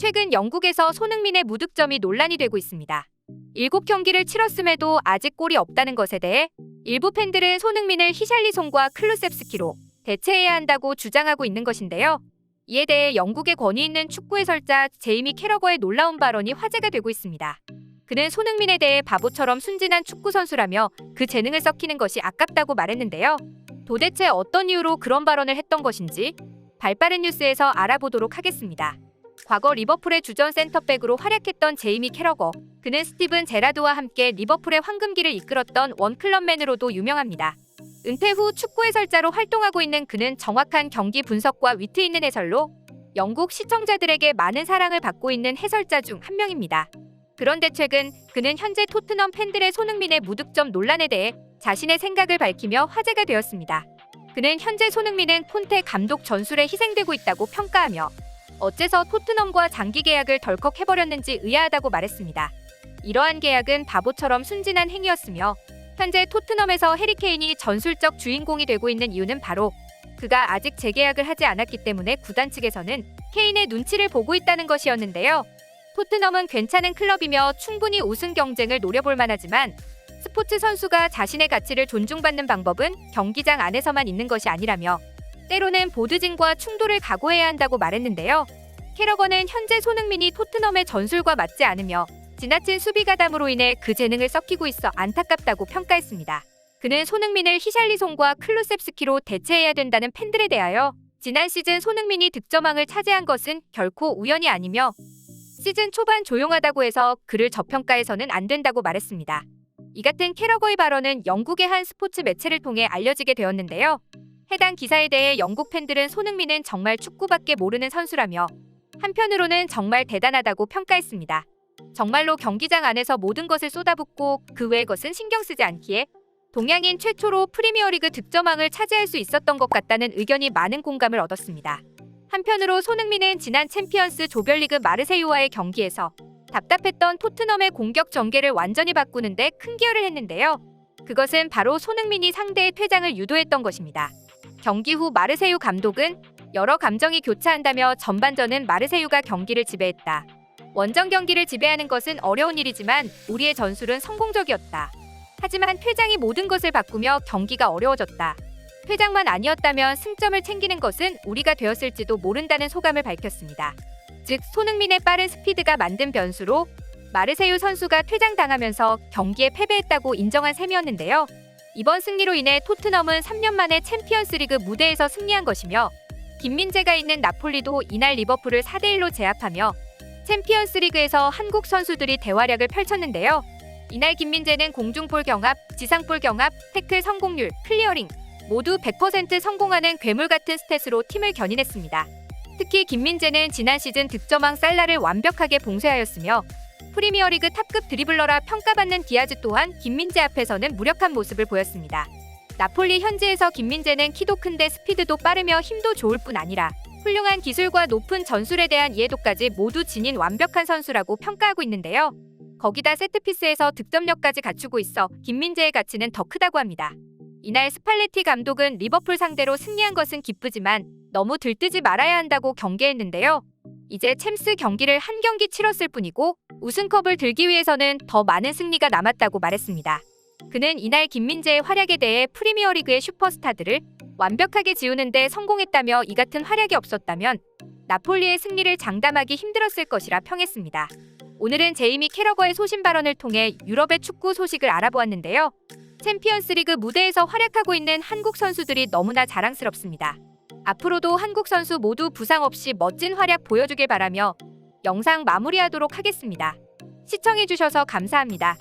최근 영국에서 손흥민의 무득점이 논란이 되고 있습니다. 7경기를 치렀음에도 아직 골이 없다는 것에 대해 일부 팬들은 손흥민을 히샬리송과 클루셉스키로 대체해야 한다고 주장하고 있는 것인데요. 이에 대해 영국의 권위 있는 축구 해설자 제이미 캐러거의 놀라운 발언이 화제가 되고 있습니다. 그는 손흥민에 대해 바보처럼 순진한 축구 선수라며 그 재능을 썩히는 것이 아깝다고 말했는데요. 도대체 어떤 이유로 그런 발언을 했던 것인지 발빠른 뉴스에서 알아보도록 하겠습니다. 과거 리버풀의 주전 센터백으로 활약했던 제이미 캐러거. 그는 스티븐 제라드와 함께 리버풀의 황금기를 이끌었던 원클럽맨으로도 유명합니다. 은퇴 후 축구 해설자로 활동하고 있는 그는 정확한 경기 분석과 위트 있는 해설로 영국 시청자들에게 많은 사랑을 받고 있는 해설자 중 한 명입니다. 그런데 최근 그는 현재 토트넘 팬들의 손흥민의 무득점 논란에 대해 자신의 생각을 밝히며 화제가 되었습니다. 그는 현재 손흥민은 콘테 감독 전술에 희생되고 있다고 평가하며 어째서 토트넘과 장기 계약을 덜컥 해버렸는지 의아하다고 말했습니다. 이러한 계약은 바보처럼 순진한 행위였으며 현재 토트넘에서 해리케인이 전술적 주인공이 되고 있는 이유는 바로 그가 아직 재계약을 하지 않았기 때문에 구단 측에서는 케인의 눈치를 보고 있다는 것이었는데요. 토트넘은 괜찮은 클럽이며 충분히 우승 경쟁을 노려볼 만하지만 스포츠 선수가 자신의 가치를 존중받는 방법은 경기장 안에서만 있는 것이 아니라며 때로는 보드진과 충돌을 각오해야 한다고 말했는데요. 캐러건은 현재 손흥민이 토트넘의 전술과 맞지 않으며 지나친 수비 가담으로 인해 그 재능을 썩히고 있어 안타깝다고 평가했습니다. 그는 손흥민을 히샬리송과 클루셉스키로 대체해야 된다는 팬들에 대하여 지난 시즌 손흥민이 득점왕을 차지한 것은 결코 우연이 아니며 시즌 초반 조용하다고 해서 그를 저평가해서는 안 된다고 말했습니다. 이 같은 캐러거의 발언은 영국의 한 스포츠 매체를 통해 알려지게 되었는데요. 해당 기사에 대해 영국 팬들은 손흥민은 정말 축구밖에 모르는 선수라며 한편으로는 정말 대단하다고 평가했습니다. 정말로 경기장 안에서 모든 것을 쏟아붓고 그 외의 것은 신경 쓰지 않기에 동양인 최초로 프리미어리그 득점왕을 차지할 수 있었던 것 같다는 의견이 많은 공감을 얻었습니다. 한편으로 손흥민은 지난 챔피언스 조별리그 마르세유와의 경기에서 답답했던 토트넘의 공격 전개를 완전히 바꾸는데 큰 기여를 했는데요. 그것은 바로 손흥민이 상대의 퇴장을 유도했던 것입니다. 경기 후 마르세유 감독은 여러 감정이 교차한다며 전반전은 마르세유가 경기를 지배했다. 원정 경기를 지배하는 것은 어려운 일이지만 우리의 전술은 성공적이었다. 하지만 퇴장이 모든 것을 바꾸며 경기가 어려워졌다. 퇴장만 아니었다면 승점을 챙기는 것은 우리가 되었을지도 모른다는 소감을 밝혔습니다. 즉 손흥민의 빠른 스피드가 만든 변수로 마르세유 선수가 퇴장당하면서 경기에 패배했다고 인정한 셈이었는데요. 이번 승리로 인해 토트넘은 3년 만에 챔피언스리그 무대에서 승리한 것이며 김민재가 있는 나폴리도 이날 리버풀을 4대1로 제압하며 챔피언스리그에서 한국 선수들이 대활약을 펼쳤는데요. 이날 김민재는 공중볼 경합, 지상볼 경합, 태클 성공률, 클리어링 모두 100% 성공하는 괴물 같은 스탯으로 팀을 견인했습니다. 특히 김민재는 지난 시즌 득점왕 살라를 완벽하게 봉쇄하였으며 프리미어리그 탑급 드리블러라 평가받는 디아즈 또한 김민재 앞에서는 무력한 모습을 보였습니다. 나폴리 현지에서 김민재는 키도 큰데 스피드도 빠르며 힘도 좋을 뿐 아니라 훌륭한 기술과 높은 전술에 대한 이해도까지 모두 지닌 완벽한 선수라고 평가하고 있는데요. 거기다 세트피스에서 득점력까지 갖추고 있어 김민재의 가치는 더 크다고 합니다. 이날 스팔레티 감독은 리버풀 상대로 승리한 것은 기쁘지만 너무 들뜨지 말아야 한다고 경계했는데요. 이제 챔스 경기를 한 경기 치렀을 뿐이고 우승컵을 들기 위해서는 더 많은 승리가 남았다고 말했습니다. 그는 이날 김민재의 활약에 대해 프리미어리그의 슈퍼스타들을 완벽하게 지우는데 성공했다며 이 같은 활약이 없었다면 나폴리의 승리를 장담하기 힘들었을 것이라 평했습니다. 오늘은 제이미 캐러거의 소신 발언을 통해 유럽의 축구 소식을 알아보았는데요. 챔피언스리그 무대에서 활약하고 있는 한국 선수들이 너무나 자랑스럽습니다. 앞으로도 한국 선수 모두 부상 없이 멋진 활약 보여주길 바라며 영상 마무리하도록 하겠습니다. 시청해주셔서 감사합니다.